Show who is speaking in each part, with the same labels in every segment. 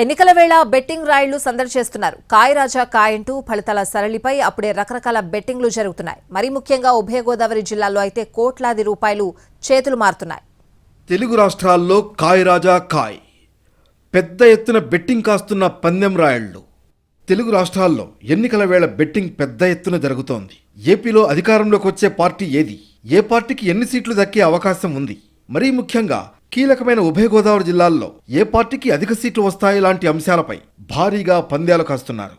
Speaker 1: ఎన్నికల వేళ బెట్టింగ్ రాయిళ్ళు సందడి చేస్తున్నారు కాయ్ రాజా కాయ్ అంటూ ఫలితాల సరళిపై అప్పుడే రకరకాల బెట్టింగ్లు జరుగుతున్నాయి. మరీ ముఖ్యంగా ఉభయ గోదావరి జిల్లాలో అయితే కోట్లాది రూపాయలు చేతులు మారుతున్నాయి.
Speaker 2: తెలుగు రాష్ట్రాల్లో కాయ్ రాజా కాయ్. పెద్ద ఎత్తున బెట్టింగ్ కాస్తున్న పందెం రాయళ్ళు తెలుగు రాష్ట్రాల్లో ఎన్నికల వేళ బెట్టింగ్ పెద్ద ఎత్తున జరుగుతోంది. ఏపీలో అధికారంలోకి వచ్చే పార్టీ ఏది? ఏ పార్టీకి ఎన్ని సీట్లు దక్కే అవకాశం ఉంది? మరీ ముఖ్యంగా కీలకమైన ఉభయ గోదావరి జిల్లాల్లో ఏ పార్టీకి అధిక సీట్లు వస్తాయి లాంటి అంశాలపై భారీగా పందేలు కాస్తున్నారు.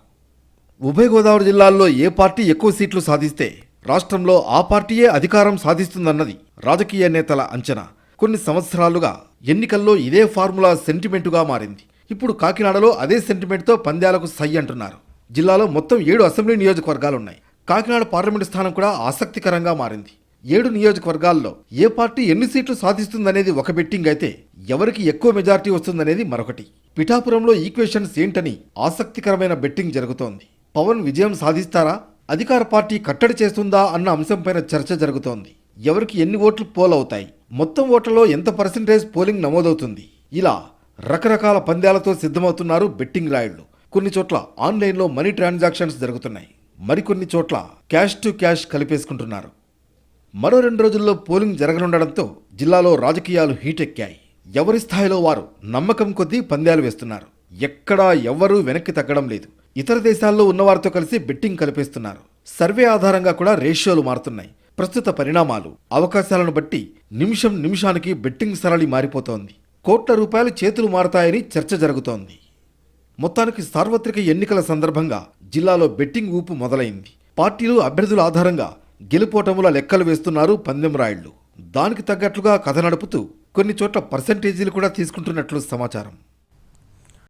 Speaker 2: ఉభయ గోదావరి జిల్లాల్లో ఏ పార్టీ ఎక్కువ సీట్లు సాధిస్తే రాష్ట్రంలో ఆ పార్టీయే అధికారం సాధిస్తుందన్నది రాజకీయ నేతల అంచనా. కొన్ని సంవత్సరాలుగా ఎన్నికల్లో ఇదే ఫార్ములా సెంటిమెంటుగా మారింది. ఇప్పుడు కాకినాడలో అదే సెంటిమెంట్తో పంద్యాలకు సై అంటున్నారు. జిల్లాలో మొత్తం ఏడు అసెంబ్లీ నియోజకవర్గాలున్నాయి. కాకినాడ పార్లమెంటు స్థానం కూడా ఆసక్తికరంగా మారింది. ఏడు నియోజకవర్గాల్లో ఏ పార్టీ ఎన్ని సీట్లు సాధిస్తుందనేది ఒక బెట్టింగ్ అయితే ఎవరికి ఎక్కువ మెజార్టీ వస్తుందనేది మరొకటి. పిఠాపురంలో ఈక్వేషన్స్ ఏంటని ఆసక్తికరమైన బెట్టింగ్ జరుగుతోంది. పవన్ విజయం సాధిస్తారా? అధికార పార్టీ కట్టడి చేస్తుందా అన్న అంశంపైన చర్చ జరుగుతోంది. ఎవరికి ఎన్ని ఓట్లు పోలవుతాయి? మొత్తం ఓట్లలో ఎంత పర్సెంటేజ్ పోలింగ్ నమోదవుతుంది? ఇలా రకరకాల పంద్యాలతో సిద్ధమవుతున్నారు బెట్టింగ్ రాయుళ్ళు కొన్ని చోట్ల ఆన్లైన్లో మనీ ట్రాన్సాక్షన్స్ జరుగుతున్నాయి. మరికొన్ని చోట్ల క్యాష్ టు క్యాష్ కలిపేసుకుంటున్నారు. మరో రెండు రోజుల్లో పోలింగ్ జరగనుండడంతో జిల్లాలో రాజకీయాలు హీటెక్కాయి. ఎవరి స్థాయిలో వారు నమ్మకం కొద్దీ పందాలు వేస్తున్నారు. ఎక్కడా ఎవ్వరూ వెనక్కి తగ్గడం లేదు. ఇతర దేశాల్లో ఉన్నవారితో కలిసి బెట్టింగ్ కలిపేస్తున్నారు. సర్వే ఆధారంగా కూడా రేషియోలు మారుతున్నాయి. ప్రస్తుత పరిణామాలు అవకాశాలను బట్టి నిమిషం నిమిషానికి బెట్టింగ్ సరళి మారిపోతోంది. కోట్ల రూపాయలు చేతులు మారతాయని చర్చ జరుగుతోంది. మొత్తానికి సార్వత్రిక ఎన్నికల సందర్భంగా జిల్లాలో బెట్టింగ్ ఊపు మొదలైంది. పార్టీలు అభ్యర్థుల ఆధారంగా గెలుపోటముల లెక్కలు వేస్తున్నారు పందెం రాయుళ్ళు దానికి తగ్గట్లుగా కథ నడుపుతూ కొన్ని చోట్ల పర్సంటేజీలు కూడా తీసుకుంటున్నట్లు సమాచారం.